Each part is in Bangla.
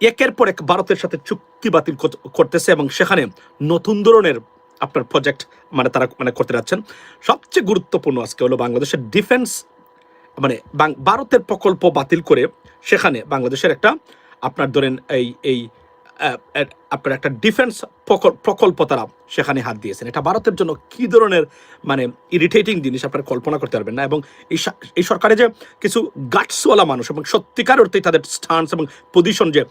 একের পর এক ভারতের সাথে চুক্তি বাতিল কর- করতেছে এবং সেখানে নতুন ধরনের আপনার প্রজেক্ট মানে তারা মানে করতে যাচ্ছেন। সবচেয়ে গুরুত্বপূর্ণ আজকে হলো বাংলাদেশের ডিফেন্স মানে ভারতের প্রকল্প বাতিল করে সেখানে বাংলাদেশের একটা আপনার ধরেন এই এই আপনার একটা ডিফেন্স প্রকল্প তারা সেখানে হাত দিয়েছেন। এটা ভারতের জন্য কি ধরনের মানে ইরিটেটিং জিনিস আপনারা কল্পনা করতে পারবেন না এবং এই সরকারে যে কিছু গাটসওয়ালা মানুষ এবং সত্যিকার অর্থে তাদের স্টান্স এবং পজিশন যে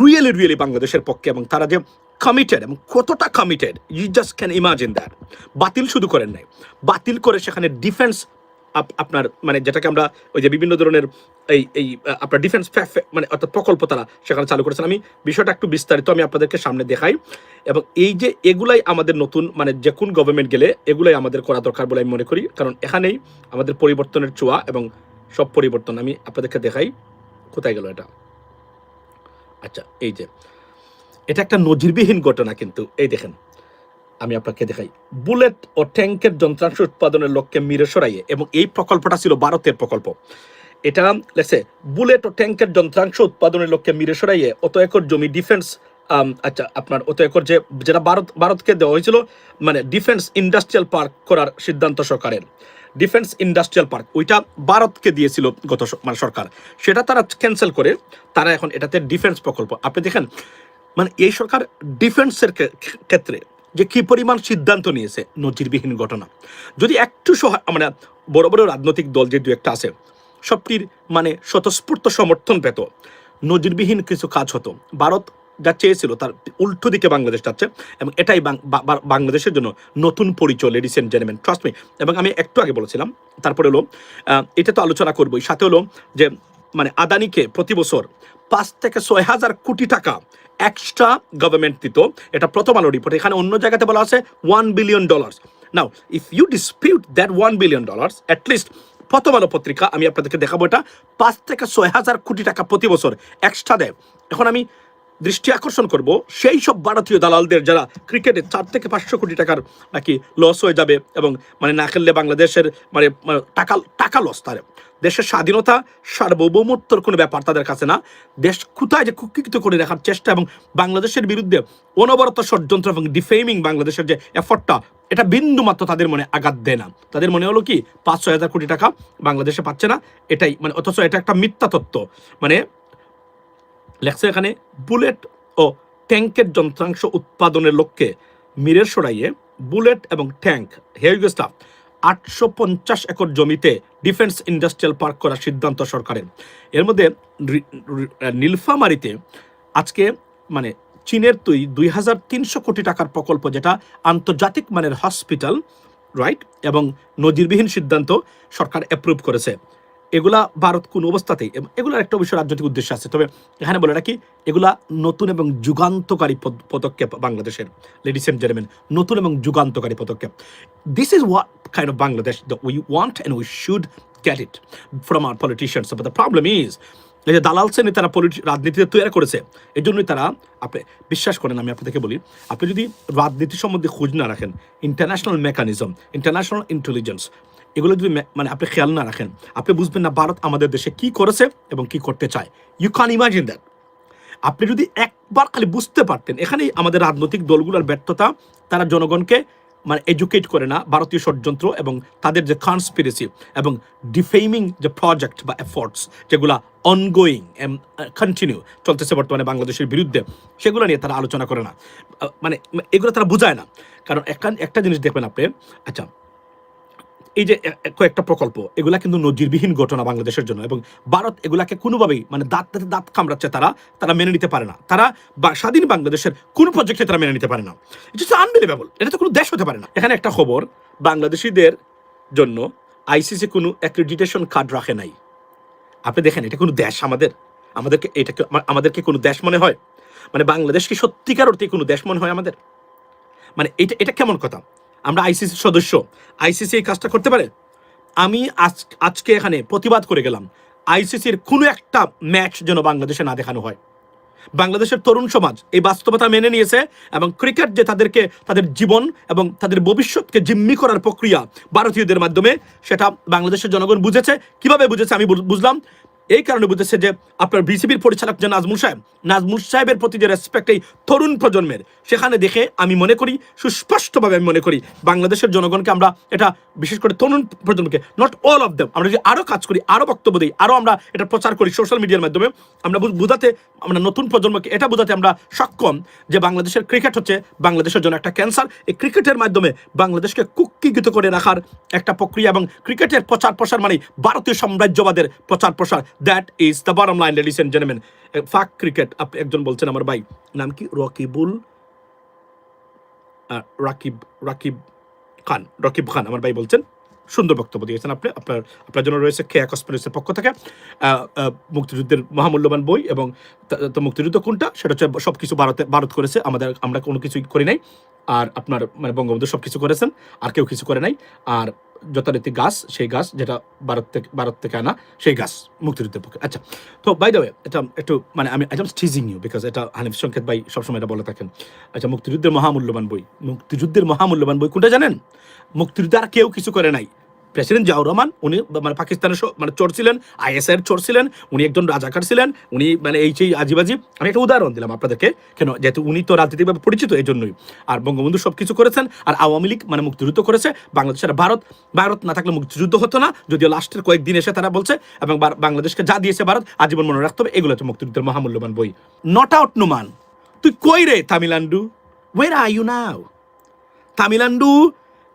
রিয়েলি রিয়েলি বাংলাদেশের পক্ষে এবং তারা যে কমিটেড এবং কতটা committed you just can imagine that বাতিল শুধু করেন নাই। বাতিল করে সেখানে ডিফেন্স আপনার মানে যেটাকে আমরা ওই যে বিভিন্ন ধরনের এই এই আপনার ডিফেন্স মানে অর্থাৎ প্রকল্প তারা সেখানে চালু করেছেন। আমি বিষয়টা একটু বিস্তারিত আমি আপনাদেরকে সামনে দেখাই। এবং এই যে এগুলাই আমাদের নতুন মানে যে কোন গভর্নমেন্ট গেলে এগুলাই আমাদের করা দরকার বলে আমি মনে করি। কারণ এখানেই আমাদের পরিবর্তনের ছোঁয়া এবং সব পরিবর্তন আমি আপনাদেরকে দেখাই। কোথায় গেল এটা? আচ্ছা এই যে। এটা একটা নজিরবিহীন ঘটনা কিন্তু, এই দেখেন। আমি আপনাকে দেখাই। বুলেট ও ট্যাঙ্কের যন্ত্রাংশ উৎপাদনের লক্ষ্যে মিরে সরাইয়ে এবং এই প্রকল্পটা ছিল ভারতের প্রকল্প। এটা লেখছে বুলেট ও ট্যাঙ্কের যন্ত্রাংশ উৎপাদনের লক্ষ্যে মিরে সরাইয়ে অত একর জমি ডিফেন্স আচ্ছা আপনার অত একর যে, যেটা ভারত, ভারতকে দেওয়া হয়েছিল মানে ডিফেন্স ইন্ডাস্ট্রিয়াল পার্ক করার সিদ্ধান্ত সরকারের। ডিফেন্স ইন্ডাস্ট্রিয়াল পার্ক ওইটা ভারতকে দিয়েছিল গত মানে সরকার। সেটা তারা ক্যান্সেল করে, তারা এখন এটাতে ডিফেন্স প্রকল্প। আপনি দেখেন মানে এই সরকার ডিফেন্সের ক্ষেত্রে যে কি পরিমাণ সিদ্ধান্ত নিয়েছে নজিরবিহীন ঘটনা। যদি একটু সহায় মানে বড় বড় রাজনৈতিক দল যে দু একটা আছে, সবটির মানে স্বতঃস্ফূর্ত সমর্থন পেত। নজিরবিহীন কিছু কাজ হতো। ভারত যা চেয়েছিল তার উল্টো দিকে বাংলাদেশ যাচ্ছে এবং এটাই বাংলাদেশের জন্য নতুন পরিচয় ladies and gentleman trust me এবং আমি একটু আগে বলেছিলাম, তারপরে হলো এটা তো আলোচনা করবোই। সাথে হলো যে মানে আদানিকে প্রতি বছর পাঁচ থেকে ছয় হাজার কোটি টাকা এক্সট্রা গভর্নমেন্ট দিত এটা প্রথম আলো রিপোর্ট এখানে অন্য জায়গাতে বলা আছে one billion dollars now if you dispute that one billion dollars at least Prothom Alo পত্রিকা আমি আপনাদেরকে দেখাবো এটা পাঁচ থেকে ছয় হাজার কোটি টাকা প্রতি বছর এক্সট্রা দেয়। এখন আমি দৃষ্টি আকর্ষণ করব, সেই সব ভারতীয় দালালদের যারা ক্রিকেটে চার থেকে পাঁচশো কোটি টাকার নাকি লস হয়ে যাবে এবং মানে না খেললে বাংলাদেশের মানে মানে টাকা টাকা লস তার। দেশের স্বাধীনতা সার্বভৌমত্বর কোনো ব্যাপার তাদের কাছে না। দেশ কোথায় যে কুক্ষিত করে রাখার চেষ্টা এবং বাংলাদেশের বিরুদ্ধে অনবরত ষড়যন্ত্র এবং ডিফেমিং বাংলাদেশের যে এফর্টটা এটা বিন্দু মাত্র তাদের মনে আঘাত দেয় না। তাদের মনে হলো কি পাঁচ ছয় হাজার কোটি টাকা বাংলাদেশে পাচ্ছে না, এটাই মানে অথচ এটা একটা মিথ্যা তত্ত্ব। মানে লেখছে এখানে, বুলেট ও ট্যাঙ্কের যন্ত্রাংশ উৎপাদনের লক্ষ্যে মিরের সরাইয়ে বুলেট এবং ট্যাঙ্ক হেউগেস্টাফ আটশো পঞ্চাশ একর জমিতে ডিফেন্স ইন্ডাস্ট্রিয়াল পার্ক করার সিদ্ধান্ত সরকারের। এর মধ্যে রি- আজকে মানে চীনের তুই দুই হাজার তিনশো কোটি টাকার প্রকল্প যেটা আন্তর্জাতিক মানের হসপিটাল, রাইট? এবং নজিরবিহীন সিদ্ধান্ত সরকার অ্যাপ্রুভ করেছে। এগুলা ভারত কোন অবস্থাতেই এগুলোর একটা অবশ্য রাজনৈতিক উদ্দেশ্য আছে। তবে এখানে বলে রাখি, এগুলা নতুন এবং যুগান্তকারী পদ- পদক্ষেপ বাংলাদেশের। লেডিস এন্ড জেন্টলম্যান নতুন এবং যুগান্তকারী পদক্ষেপ। This is what kind of Bangladesh the we want and we should get it from our politicians but the problem is এই যে দালাল শ্রেণি তারা রাজনীতিতে তৈরি করেছে এই জন্যই তারা, আপনি বিশ্বাস করেন, আমি আপনাদেরকে বলি, আপনি যদি রাজনীতি সম্বন্ধে খোঁজ না রাখেন ইন্টারন্যাশনাল মেকানিজম ইন্টারন্যাশনাল ইন্টেলিজেন্স এগুলো যদি মানে আপনি খেয়াল না রাখেন, আপনি বুঝবেন না ভারত আমাদের দেশে কি করেছে এবং কি করতে চায়। ইউ ক্যান ইমাজিন দ্যাট আপনি যদি একবার খালি বুঝতে পারতেন, এখানেই আমাদের রাজনৈতিক দলগুলোর ব্যর্থতা, তারা জনগণকে মানে এডুকেট করে না, ভারতীয় ষড়যন্ত্র এবং তাদের যে কনস্পিরেসি এবং ডিফেমিং যে প্রজেক্ট বা এফোর্টস যেগুলা অনগোয়িং কন্টিনিউ চলতেছে বর্তমানে বাংলাদেশের বিরুদ্ধে, সেগুলো নিয়ে তারা আলোচনা করে না। মানে এগুলো তারা বোঝায় না। কারণ একটা জিনিস দেখবেন আপনি আচ্ছা এই যে কয়েকটা প্রকল্প, এগুলা কিন্তু নজিরবিহীন ঘটনা বাংলাদেশের জন্য এবং ভারত এগুলাকে কোনোভাবেই মানে দাঁত দাঁতে দাঁত কামড়াচ্ছে তারা তারা মেনে নিতে পারে না। তারা স্বাধীন বাংলাদেশের কোনো প্রজেক্টে তারা মেনে নিতে পারে না। ইটস আনবিলিভেবল এটা তো কোনো দেশ হতে পারে না। এখানে একটা খবর, বাংলাদেশিদের জন্য আইসিসি কোনো অ্যাক্রেডিটেশন কার্ড রাখে নাই। আপনি দেখেন, এটা কোনো দেশ আমাদের? আমাদেরকে এটাকে আমাদেরকে কোনো দেশ মনে হয়? মানে বাংলাদেশ কি সত্যিকার অর্থে কোনো দেশ মনে হয় আমাদের? মানে এটা এটা কেমন কথা? আমরা আইসিসির সদস্য। আইসিসি এই কাজটা করতে পারে? আমি আজ, আজকে এখানে প্রতিবাদ করে গেলাম। আইসিসির কোনো একটা ম্যাচ যেন বাংলাদেশে না দেখানো হয়। বাংলাদেশের তরুণ সমাজ এই বাস্তবতা মেনে নিয়েছে এবং ক্রিকেট যে তাদেরকে, তাদের জীবন এবং তাদের ভবিষ্যৎকে জিম্মি করার প্রক্রিয়া ভারতীয়দের মাধ্যমে, সেটা বাংলাদেশের জনগণ বুঝেছে। কীভাবে বুঝেছে আমি বুঝলাম? এই কারণে বুঝেছে যে আপনার বিসিবির পরিচালক যে নাজমুল সাহেব, নাজমুল সাহেবের প্রতি যে রেসপেক্ট এই তরুণ প্রজন্মের, সেখানে দেখে আমি মনে করি, সুস্পষ্টভাবে আমি মনে করি, বাংলাদেশের জনগণকে আমরা এটা বিশেষ করে তরুণ প্রজন্মকে নট অল অফ দেম আমরা যদি আরও কাজ করি আরও বক্তব্য দিই আরও আমরা এটা প্রচার করি সোশ্যাল মিডিয়ার মাধ্যমে, আমরা বোঝাতে, আমরা নতুন প্রজন্মকে এটা বোঝাতে আমরা সক্ষম যে বাংলাদেশের ক্রিকেট হচ্ছে বাংলাদেশের জন্য একটা ক্যান্সার এই ক্রিকেটের মাধ্যমে বাংলাদেশকে কুক্ষিগত করে রাখার একটা প্রক্রিয়া এবং ক্রিকেটের প্রচার প্রসার মানে ভারতীয় সাম্রাজ্যবাদের প্রচার প্রসার that is the bottom line ladies and gentleman ফাক ক্রিকেট আপনি একজন বলছেন আমার ভাই। নাম কি? রকিবুল রাকিব রাকিব খান, রকিব খান আমার ভাই বলছেন। সুন্দর বক্তব্য দিয়েছেন আপনি। আপনার আপনার জন্য রয়েছে খেয়া কসমেন্সের পক্ষ থেকে। মুক্তিযুদ্ধের মহামূল্যবান বই এবং তো মুক্তিযুদ্ধ কোনটা? সেটা হচ্ছে সব কিছু ভারতে, ভারত করেছে। আমাদের, আমরা কোনো কিছুই করি নাই। আর আপনার মানে বঙ্গবন্ধু সব কিছু করেছেন। আর কেউ কিছু করে নাই। আর যথারীতি গাছ, সেই গাছ যেটা ভারত থেকে ভারত থেকে আনা, সেই গাছ মুক্তিযুদ্ধের পক্ষে। আচ্ছা তো বাই দ্য ওয়ে এটা একটু মানে আমি I am teasing you because এটা হানিফ সংকেত ভাই সবসময় এটা বলে থাকেন। আচ্ছা মুক্তিযুদ্ধের মহামূল্যবান বই, মুক্তিযুদ্ধের মহামূল্যবান বই কোনটা জানেন? মুক্তিযুদ্ধ আর কেউ কিছু করে নাই। প্রেসিডেন্ট জিয়াউর রহমান, উনি মানে পাকিস্তানের মানে চোর ছিলেন আইএসআই এর চোর ছিলেন, উনি একজন রাজাকার ছিলেন, উনি মানে এই সেই আজিবাজি। আমি একটা উদাহরণ দিলাম আপনাদেরকে, কেন? যেহেতু উনি তো রাজনীতিভাবে পরিচিত এই জন্যই আর বঙ্গবন্ধু সব কিছু করেছেন, আর আওয়ামী লীগ মানে মুক্তিযুদ্ধ করেছে বাংলাদেশের ভারত। ভারত না থাকলে মুক্তিযুদ্ধ হতো না, যদিও লাস্টের কয়েকদিন এসে তারা বলছে, এবং বাংলাদেশকে যা দিয়েছে ভারত, আজীবন মনে রাখতে হবে এগুলো হচ্ছে মুক্তিযুদ্ধের মহামূল্যবান বই। নট আউট নুমান তুই কই রে, তামিলান্ডু? ওয়ের আর ইউ নাও তামিলান্ডু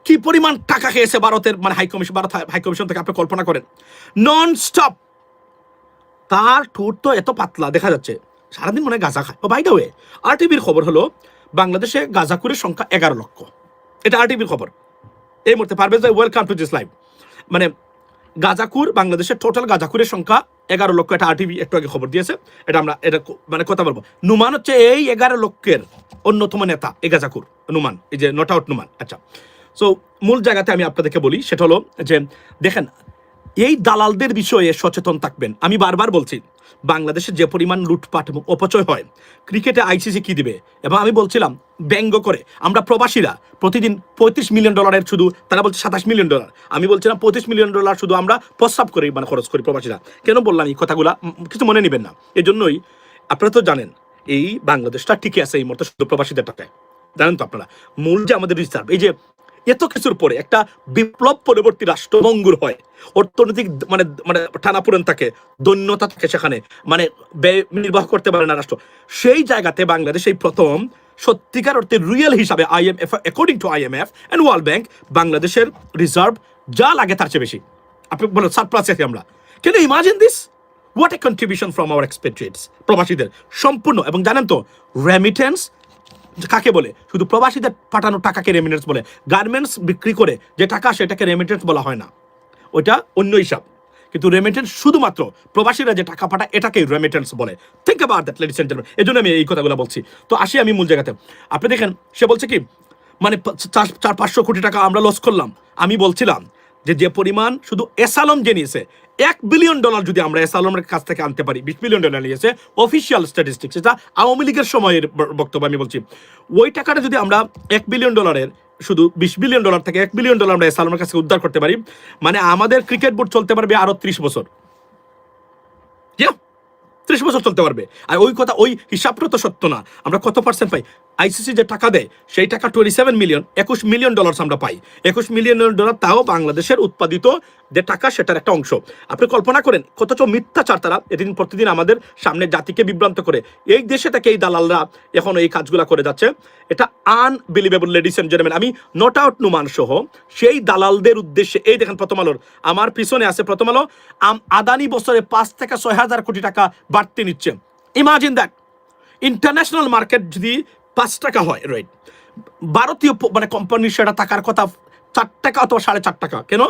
কি পরিমাণ টাকা খেয়েছে ভারতের মানে high commission Bharat high commission থেকে আপনি কল্পনা করেন। নন স্টপ তার ঠোঁট তো এত পাতলা, দেখা যাচ্ছে। সারাদিন মনে গাঁজা খায়। ও দ্য ওয়ে আর টিভির খবর হলো, বাংলাদেশে গাঁজাকুরের সংখ্যা এগারো লক্ষ। এটা আর টিভির খবর। এই মুহূর্তে পারভেজ ভাই ওয়েলকাম টু দিস লাইভ মানে গাজাকুর বাংলাদেশের টোটাল গাজাকুরের সংখ্যা এগারো লক্ষ। এটা আরটিভি একটু আগে খবর দিয়েছে। এটা আমরা, এটা মানে কথা বলব। নুমান হচ্ছে এই এগারো লক্ষের অন্যতম নেতা, এই গাজাকুর নুমান, এই যে নট আউট নুমান। আচ্ছা। সো মূল জায়গাতে আমি আপনাদেরকে বলি, সেটা হলো যে, দেখেন, এই দালালদের বিষয়ে সচেতন থাকবেন। আমি বারবার বলছি, বাংলাদেশে যে পরিমাণ লুটপাট অপচয় হয়, ক্রিকেটে আইসিসি কি দিবে? এবং আমি বলছিলাম, ব্যঙ্গ করে। আমরা প্রবাসীরা প্রতিদিন পঁয়ত্রিশ মিলিয়ন ডলারের শুধু, তারা বলছে সাতাশ মিলিয়ন ডলার। আমি বলছিলাম, পঁয়ত্রিশ মিলিয়ন ডলার শুধু আমরা প্রস্তাব করি মানে খরচ করি প্রবাসীরা। কেন বললাম এই কথাগুলো? কিছু মনে নেবেন না। এই জন্যই আপনারা তো জানেন, এই বাংলাদেশটা টিকে আছে এই মুহূর্তে শুধু প্রবাসীদের টাকায়। জানেন তো আপনারা, মূল যে আমাদের রিজার্ভ এই যে এত কিছুর পরে একটা বিপ্লব পরবর্তী রাষ্ট্র মঙ্গুর হয়। অর্থনৈতিক মানে মানে টানাপোড়েন থাকে, দৈন্যতা থাকে সেখানে মানে নির্বাহ করতে পারে না রাষ্ট্র। সেই জায়গাতে বাংলাদেশ এই প্রথম সত্যিকার অর্থে রিয়েল হিসাবে IMF according to IMF and world bank বাংলাদেশের রিজার্ভ যা লাগে তার চেয়ে বেশি। আপনি বলেন সারপ্লাস আছি আমরা। কেন imagine this what a contribution from our expatriates প্রবাসীদের, সম্পূর্ণ। এবং জানেন তো রেমিটেন্স কাকে বলে? শুধু প্রবাসীদের পাঠানো টাকাকে রেমিটেন্স বলে। গার্মেন্টস বিক্রি করে যে টাকা সেটাকে রেমিটেন্স বলা হয় না। ওইটা অন্য হিসাব। কিন্তু রেমিটেন্স শুধুমাত্র প্রবাসীরা যে টাকা পাঠায়, এটাকেই রেমিটেন্স বলে। Think about that ladies and এই জন্য আমি এই কথাগুলো বলছি। তো আসি আমি মূল জায়গাতে। আপনি দেখেন, সে বলছে কি মানে চার চার, পাঁচশো কোটি টাকা আমরা লস করলাম। আমি বলছিলাম যে যে পরিমাণ শুধু এসালম যে নিয়েছে এক বিলিয়ন ডলার যদি আমরা এসালমের কাছ থেকে আনতে পারি, বিশ বিলিয়ন ডলার নিয়েছে অফিসিয়াল স্ট্যাটিস্টিক্স এটা আওয়ামী লীগের সময়ের বক্তব্য আমি বলছি। ওই টাকাটা যদি আমরা এক বিলিয়ন ডলারের শুধু বিশ বিলিয়ন ডলার থেকে এক বিলিয়ন ডলার আমরা এসালমের কাছে উদ্ধার করতে পারি মানে আমাদের ক্রিকেট বোর্ড চলতে পারবে আরও ত্রিশ বছর। ত্রিশ বছর চলতে পারবে। আর ওই কথা, ওই হিসাবটা তো সত্য না। আমরা কত পার্সেন্ট পাই? আইসিসি যে টাকা দেয়, সেই টাকা টোয়েন্টি সেভেন মিলিয়ন একুশ মিলিয়ন ডলার আমরা পাই। একুশ মিলিয়ন ডলার তাও বাংলাদেশের উৎপাদিত যে টাকা, সেটার একটা অংশ। আপনি কল্পনা করেন, কতচ মিথ্যাচার তারা এদিন প্রতিদিন আমাদের সামনে জাতিকে বিভ্রান্ত করে। এই দেশে থেকে এই দালালরা এখন এই কাজগুলা করে যাচ্ছে। এটা আনবিলিভেবল লেডিস এন্ড জেন্টলম্যান আমি নট আউট নুমান সহ, সেই দালালদের উদ্দেশ্যে, এই দেখেন প্রথম আলোর, আমার পিছনে আছে প্রথম আলো আদানি বছরে পাঁচ থেকে ছয় হাজার কোটি টাকা বাড়তি নিচ্ছে। ইমাজিন দ্যাট ইন্টারন্যাশনাল মার্কেট যদি পাঁচ টাকা হয় রাইট ভারতীয় মানে কোম্পানির সেটা টাকার কথা চার টাকা অথবা সাড়ে চার টাকা, কেন?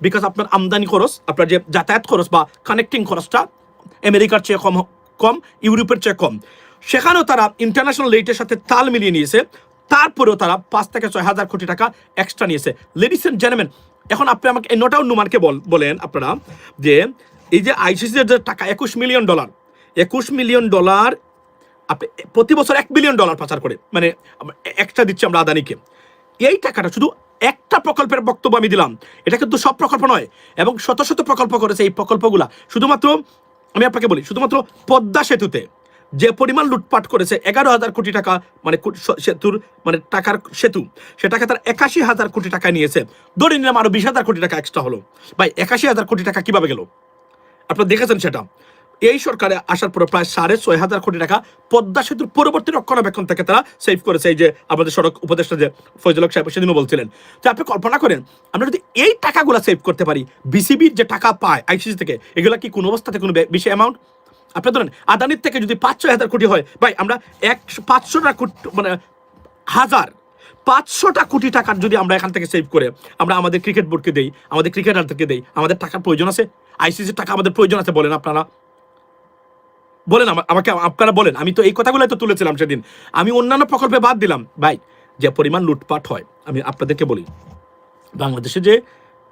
বিকজ আপনার আমদানি খরচ, আপনার যে যাতায়াত খরচ বা কানেক্টিং খরচটা আমেরিকার চেয়ে কম কম, ইউরোপের চেয়ে কম। সেখানেও তারা ইন্টারন্যাশনাল রেটের সাথে তাল মিলিয়ে নিয়েছে। তারপরেও তারা পাঁচ থেকে ছয় হাজার কোটি টাকা এক্সট্রা নিয়েছে। লেডিস এন্ড জেন্টলম্যান এখন আপনি আমাকে এই নোটাও নুমানকে বল বলেন আপনারা যে এই যে আইসিসির যে টাকা, একুশ মিলিয়ন ডলার একুশ মিলিয়ন ডলার আপনি প্রতি বছর এক বিলিয়ন ডলার পাচার করে মানে একটা দিচ্ছি আমরা আদানিকে। এই টাকাটা শুধু একটা প্রকল্পের বক্তব্য আমি দিলাম। এটা কিন্তু সব প্রকল্প নয়, এবং শত শত প্রকল্প করেছে এই প্রকল্পগুলা। শুধুমাত্র আমি আপনাকে বলি, শুধুমাত্র পদ্মা সেতুতে যে পরিমাণ লুটপাট করেছে এগারো হাজার কোটি টাকা মানে সেতুর মানে টাকার সেতু, সেটাকে তার একাশি হাজার কোটি টাকা নিয়েছে। ধরে নিলাম আরও বিশ হাজার কোটি টাকা এক্সট্রা হলো। ভাই, একাশি হাজার কোটি টাকা কীভাবে গেল? আপনারা দেখেছেন সেটা। এই সরকারে আসার পরে প্রায় সাড়ে ছয় হাজার কোটি টাকা পদ্মা সেতুর পরবর্তী রক্ষণাবেক্ষণ থেকে তারা সেভ করেছে। এই যে আমাদের সড়ক উপদেষ্টা যে ফজল হক সাহেব, সেদিনও বলছিলেন। তো আপনি কল্পনা করেন, আমরা যদি এই টাকাগুলো সেভ করতে পারি বিসিবির যে টাকা পায় আইসিসি থেকে, এগুলো কি কোনো অবস্থাতে কোনো বেশি অ্যামাউন্ট আপনি ধরেন, আদানির থেকে যদি পাঁচ ছয় হাজার কোটি হয়, ভাই আমরা এক, পাঁচশোটা কোটি মানে হাজার, পাঁচশোটা কোটি টাকার যদি আমরা এখান থেকে সেভ করে, আমরা আমাদের ক্রিকেট বোর্ডকে দেই, আমাদের ক্রিকেটারদেরকে দেই, আমাদের টাকার প্রয়োজন আছে? আইসিসির টাকা আমাদের প্রয়োজন আছে বলেন আপনারা। বলেন আমা- আমাকে আপনারা বলেন। আমি তো এই কথাগুলোই তো তুলেছিলাম সেদিন। আমি অন্যান্য প্রকল্পে বাদ দিলাম। ভাই, যে পরিমাণ লুটপাট হয়, আমি আপনাদেরকে বলি। বাংলাদেশে যে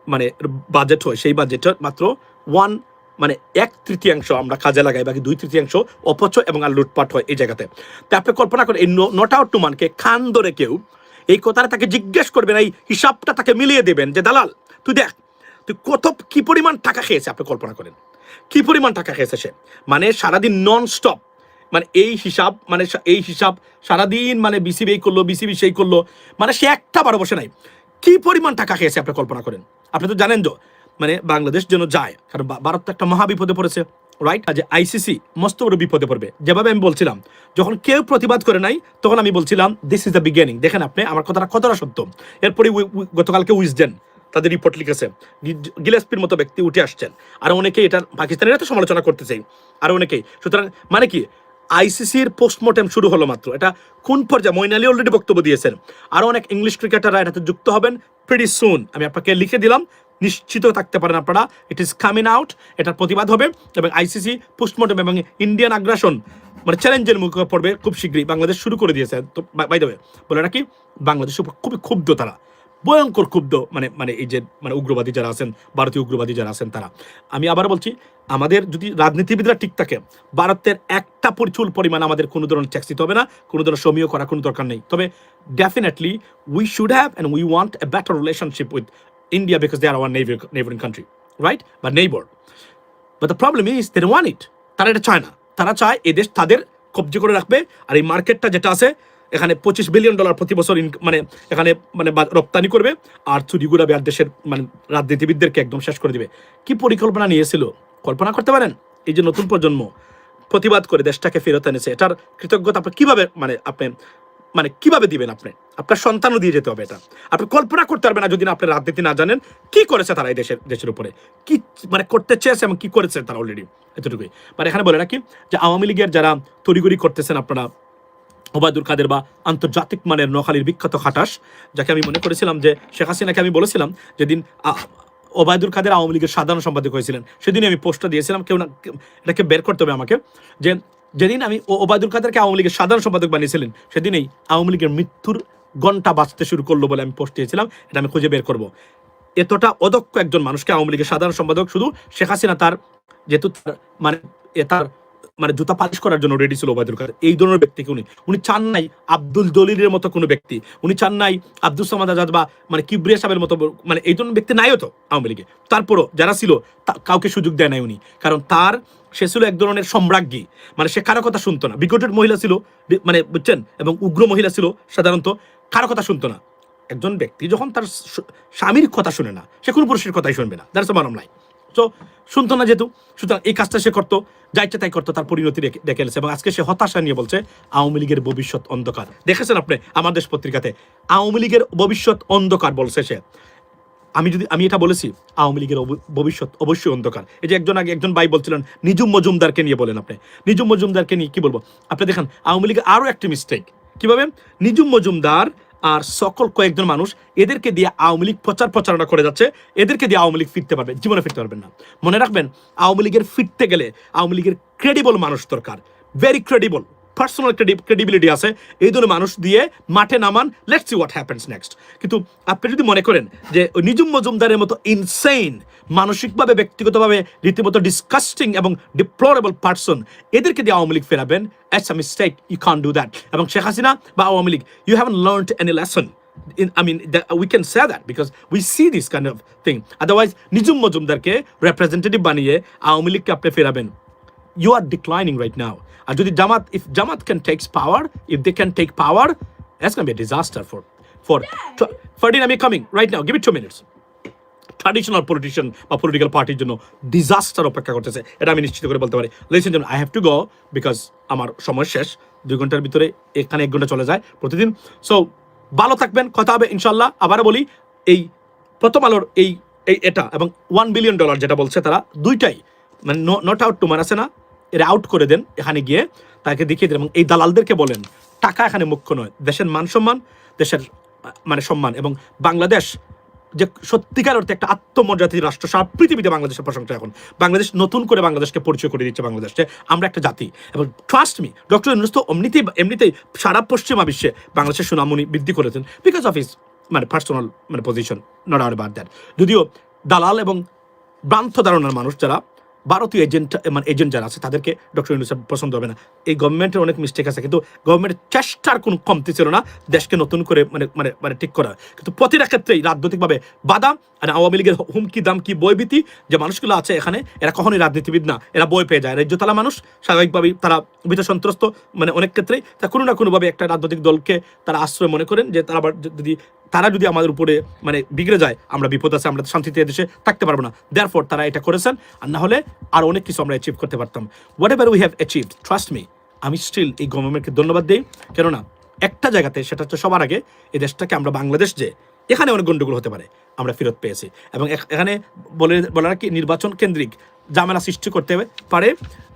মানে বাজেট হয়, সেই বাজেটের মাত্র ওয়ান মানে এক তৃতীয়াংশ আমরা কাজে লাগাই, বাকি দুই তৃতীয়াংশ অপচয় এবং আর লুটপাট হয় এই জায়গাতে। তা আপনি কল্পনা করেন, এই নট আউট টু মানকে খান ধরে কেউ, এই কথাটা তাকে জিজ্ঞেস করবেন এই হিসাবটা তাকে মিলিয়ে দেবেন যে, দালাল, তুই দেখ, তুই কত কি পরিমাণ টাকা খেয়েছে? আপনি কল্পনা করেন। কি পরিমাণ টাকা খেয়েছে সে? মানে সারাদিন নন স্টপ মানে এই হিসাব মানে এই হিসাব সারাদিন মানে বিসিবি এই করল বিসিবি সেই করল মানে সে একটা বারো বসে নাই। কি পরিমাণ টাকা খেয়েছে আপনি কল্পনা করেন? আপনি তো জানেন তো মানে বাংলাদেশ যেন যায়, কারণ ভারত তো একটা মহা বিপদে পড়েছে রাইট যে আইসিসি মস্ত বড় বিপদে পড়বে। যেভাবে আমি বলছিলাম, যখন কেউ প্রতিবাদ করে নাই, তখন আমি বলছিলাম দিস ইজ দ্য বিগিনিং দেখেন আপনি, আমার কথাটা কতটা সত্য। এরপরে গতকালকে উইজডেন তাদের রিপোর্ট লিখেছে। গিলেস্পির মতো ব্যক্তি উঠে আসছেন। আর অনেকেই এটা পাকিস্তানিরা তো সমালোচনা করতেছেই। আর অনেকেই, সুতরাং মানে কি আইসিসির পোস্টমর্টেম শুরু হলো মাত্র। এটা কোন পর্যায়ে? মইন আলী অলরেডি বক্তব্য দিয়েছেন। আরও অনেক ইংলিশ ক্রিকেটাররা এটাতে যুক্ত হবেন প্রিটি সুন আমি আপনাকে লিখে দিলাম, নিশ্চিত থাকতে পারেন আপনারা। ইট ইজ কামিং আউট এটার প্রতিবাদ হবে। এবং আইসিসি পোস্টমর্টেম এবং ইন্ডিয়ান আগ্রাসন মানে চ্যালেঞ্জের মুখে পড়বে খুব শীঘ্রই। বাংলাদেশ শুরু করে দিয়েছে। তো বাই দেবে বলে নাকি বাংলাদেশ খুবই ক্ষুব্ধ তারা। ভয়ঙ্কর ক্ষুব্ধ মানে মানে এই যে মানে উগ্রবাদী যারা আছেন, ভারতীয় উগ্রবাদী যারা আছেন তারা। আমি আবার বলছি, আমাদের যদি রাজনীতিবিদরা ঠিক থাকে, ভারতের একটা প্রচুর পরিমাণ আমাদের কোনো ধরনের ট্যাক্স দিতে হবে না, কোনো ধরনের সমীয় করা কোনো দরকার নেই। তবে definitely we should have and we want a better relationship with India because they are our neighbouring country right বা neighbour but the problem is they want it তারা এটা চায় না। তারা চায় এদেশ তাদের কবজে করে রাখবে আর এই মার্কেটটা যেটা আছে এখানে পঁচিশ বিলিয়ন ডলার প্রতি বছর মানে এখানে মানে রপ্তানি করবে আর চুরি গুড়াবে আর দেশের মানে রাজনীতিবিদদেরকে একদম শেষ করে দিবে। কি পরিকল্পনা নিয়েছিল কল্পনা করতে পারেন? এই যে নতুন প্রজন্ম, প্রতিবাদ করে দেশটাকে ফেরত এনেছে, এটার কৃতজ্ঞতা আপনি কীভাবে মানে আপনি মানে কীভাবে দিবেন আপনি? আপনার সন্তানও দিয়ে যেতে হবে এটা। আপনি কল্পনা করতে পারবেন না যদি আপনি রাজনীতি না জানেন কি করেছে তারা এই দেশের দেশের উপরে। কি মানে করতে চেয়েছে এবং কি করেছে তারা অলরেডি এতটুকুই। মানে এখানে বলে রাখি যে আওয়ামী লীগের যারা তড়িগড়ি করতেছেন আপনারা ওবায়দুল কাদের বা আন্তর্জাতিক মানের নোয়াখালীর বিখ্যাত খাটাস যাকে আমি মনে করেছিলাম যে শেখ হাসিনাকে আমি বলেছিলাম যেদিন ওবায়দুল কাদের আওয়ামী লীগের সাধারণ সম্পাদক হয়েছিলেন, সেদিনই আমি পোস্টটা দিয়েছিলাম, কেউ না এটাকে বের করতে হবে আমাকে, যে যেদিন আমি ওবায়দুল কাদেরকে আওয়ামী লীগের সাধারণ সম্পাদক বানিয়েছিলেন, সেদিনই আওয়ামী লীগের মৃত্যুর ঘণ্টা বাঁচতে শুরু করল বলে আমি পোস্ট দিয়েছিলাম, এটা আমি খুঁজে বের করব। এতটা অদক্ষ একজন মানুষকে আওয়ামী লীগের সাধারণ সম্পাদক, শুধু শেখ হাসিনা তার যেহেতু মানে এ তার মানে জুতা পালিশ করার জন্য রেডি ছিল ওবায়দুল কাদের। এই ধরনের ব্যক্তিকে উনি উনি চান নাই আব্দুল দলিলের মতো কোনো ব্যক্তি। উনি চান নাই আব্দুল সামাদ আজাদ বা মানে কিবরিয়া সাহেবের মতো মানে এই ধরনের ব্যক্তি নাইও তো আওয়ামী লীগে। তারপরও যারা ছিল কাউকে সুযোগ দেয় নাই উনি। কারণ তার, সে ছিল এক ধরনের সম্রাজ্ঞী। মানে সে কারও কথা শুনতো না। বিকটেড মহিলা ছিল মানে বুঝছেন? এবং উগ্র মহিলা ছিল সাধারণত, কারও কথা শুনতো না। একজন ব্যক্তি যখন তার স্বামীর কথা শুনে না, সে কোনো পুরুষের কথাই শুনবে না। দ্যাটস মানম নাই শুনতো না যেহেতু, সুতরাং এই কাজটা সে করতো যা ইচ্ছে তাই করতো, তার পরিণতি দেখে এলেছে এবং আজকে সে হতাশা নিয়ে বলছে, আওয়ামী লীগের ভবিষ্যৎ অন্ধকার। দেখেছেন আপনি, আমার দেশ পত্রিকাতে, আওয়ামী লীগের ভবিষ্যৎ অন্ধকার বলছে সে। আমি যদি আমি এটা বলেছি, আওয়ামী লীগের ভবিষ্যৎ অবশ্যই অন্ধকার। এই যে একজন আগে একজন ভাই বলছিলেন নিজুম মজুমদারকে নিয়ে বলেন আপনি। নিজুম মজুমদারকে নিয়ে কি বলব? আপনি দেখেন, আওয়ামী লীগের আরও একটি মিস্টেক কীভাবে? নিজুম মজুমদার আর সকল কয়েকজন মানুষ এদেরকে দিয়ে আওয়ামী লীগ প্রচার প্রচারণা করে যাচ্ছে, এদেরকে দিয়ে আওয়ামী লীগ ফিরতে পারবে, জীবনে ফিরতে পারবেন না। মনে রাখবেন, আওয়ামী লীগের ফিরতে গেলে আওয়ামী লীগের ক্রেডিবল মানুষ দরকার ভেরি ক্রেডিবল পার্সোনাল ক্রেডিবিলিটি আছে এই ধরনের মানুষ দিয়ে মাঠে নামান let's see what happens next কিন্তু আপনি যদি মনে করেন যে নিজুম মজুমদারের মতো ইনসেইন মানসিকভাবে ব্যক্তিগতভাবে রীতিমতো ডিসকাস্টিং এবং ডিপ্লোরেবল পার্সন এদেরকে দিয়ে Awami League ফেরাবেন it's a mistake you can do that এবং শেখ হাসিনা বা Awami League you haven't learn any lesson in, I mean, that, we can say that because we see this kind of thing. Otherwise, Nijum মজুমদারকে representative বানিয়ে আওয়ামী লীগকে আপনি ফেরাবেন। You are declining right now. আর যদি Jamaat if Jamaat can takes power, if they can take power, that's gonna be a disaster for for Ferdinand, I'm coming right now. Give me two traditional politician বা পলিটিক্যাল পার্টির জন্য ডিজাস্টার অপেক্ষা করতেছে এটা আমি নিশ্চিত করে বলতে পারি। Listen I have to go because আমার সময় শেষ। দুই ঘণ্টার ভিতরে এখানে এক ঘণ্টা চলে যায় প্রতিদিন। সো ভালো থাকবেন কথা হবে ইনশাল্লাহ আবারও বলি এই প্রথম আলোর এই এই এটা এবং ওয়ান বিলিয়ন ডলার যেটা বলছে তারা দুইটাই। মানে নট আউট টু আছে না। এরা আউট করে দেন এখানে গিয়ে, তাকে দেখিয়ে দেন। এবং এই দালালদেরকে বলেন, টাকা এখানে মুখ্য নয়, দেশের মান সম্মান, দেশের মানে সম্মান। এবং বাংলাদেশ যে সত্যিকার অর্থে একটা আত্মমর্যাদী রাষ্ট্র, সারা পৃথিবীতে বাংলাদেশের প্রশংসা এখন। বাংলাদেশ নতুন করে বাংলাদেশকে পরিচয় করে দিচ্ছে বাংলাদেশ আমরা একটা জাতি। এবং ট্রাস্ট মি ডক্টর ইউনুস তো এমনিতেই এমনিতেই সারা পশ্চিমা বিশ্বে বাংলাদেশের সুনামনি বৃদ্ধি করেছেন বিকজ অফ ইস মানে পার্সোনাল মানে position not out but that যদিও দালাল এবং ভ্রান্ত ধারণার মানুষ যারা ভারতীয় এজেন্ট মানে এজেন্ট যারা আছে, তাদেরকে ডক্টর ইউনুসের পছন্দ হবে না। এই গভর্নমেন্টের অনেক মিস্টেক আছে, কিন্তু গভর্নমেন্টের চেষ্টার কোনো কমতি ছিল না দেশকে নতুন করে মানে মানে মানে ঠিক করা কিন্তু প্রতিটা ক্ষেত্রেই রাজনৈতিকভাবে বাধা আর আওয়ামী লীগের হুমকি দাম কি বইভীতি যে মানুষগুলো আছে এখানে, এরা কখনোই রাজনীতিবিদ না। এরা বই পেয়ে যায়। রাজ্যতলা মানুষ, স্বাভাবিকভাবেই তারা ভীত সন্ত্রস্ত মানে অনেক ক্ষেত্রেই তা কোনো না কোনোভাবে একটা রাজনৈতিক দলকে তারা আশ্রয় মনে করেন যে তারা আবার যদি, তারা যদি আমাদের উপরে মানে বিগড়ে যায়, আমরা বিপদ আছে, আমরা শান্তিতে দেশে থাকতে পারব না। দেয়ার ফর তারা এটা করেছেন। আর না হলে আর অনেক কিছু আমরা অ্যাচিভ করতে পারতাম। Whatever we have achieved trust me আমি স্টিল এই গভর্নমেন্টকে ধন্যবাদ দিই। কেননা, একটা জায়গাতে, সেটা হচ্ছে সবার আগে, এই দেশটাকে আমরা বাংলাদেশ যে, এখানে অনেক গন্ডগোল হতে পারে, আমরা ফেরত পেয়েছি। এবং এখানে বলে বলার কি নির্বাচন কেন্দ্রিক জামেলা সৃষ্টি করতে পারে,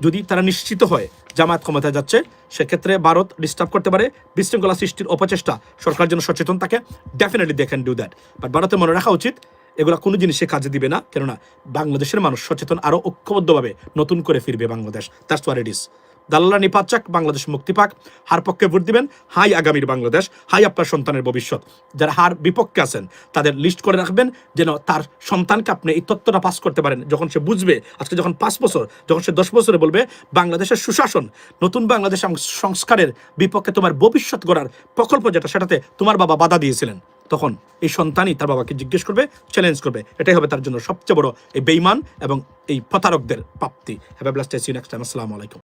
যদি তারা নিশ্চিত হয় জামায়াত ক্ষমতায় যাচ্ছে, সেক্ষেত্রে ভারত ডিস্টার্ব করতে পারে, বিশৃঙ্খলা সৃষ্টির অপচেষ্টা সরকার যেন সচেতন থাকে definitely they can do that but ভারতের মনে রাখা উচিত এগুলো কোনো জিনিসে কাজে দিবে না। কেননা বাংলাদেশের মানুষ সচেতন আরও ঐক্যবদ্ধভাবে নতুন করে ফিরবে Bangladesh. That's what it is দালাল্লা নিপাত চাক বাংলাদেশ মুক্তি পাক। হার পক্ষে ভোট দিবেন, হাই আগামীর বাংলাদেশ, হাই আপনার সন্তানের ভবিষ্যৎ। যারা হার বিপক্ষে আছেন, তাদের লিস্ট করে রাখবেন, যেন তার সন্তানকে আপনি এই তত্ত্বটা পাস করতে পারেন। যখন সে বুঝবে, আজকে যখন পাঁচ বছর, যখন সে দশ বছরে বলবে, বাংলাদেশের সুশাসন, নতুন বাংলাদেশ সংস্কারের বিপক্ষে তোমার ভবিষ্যৎ গড়ার প্রকল্প যেটা, সেটাতে তোমার বাবা বাধা দিয়েছিলেন। তখন এই সন্তানই তার বাবাকে জিজ্ঞেস করবে চ্যালেঞ্জ করবে। এটাই হবে তার জন্য সবচেয়ে বড় এই বেইমান এবং এই প্রতারকদের প্রাপ্তি। হ্যাভ ব্লাস্ট নেক্সট টাইম আসসালামু আলাইকুম।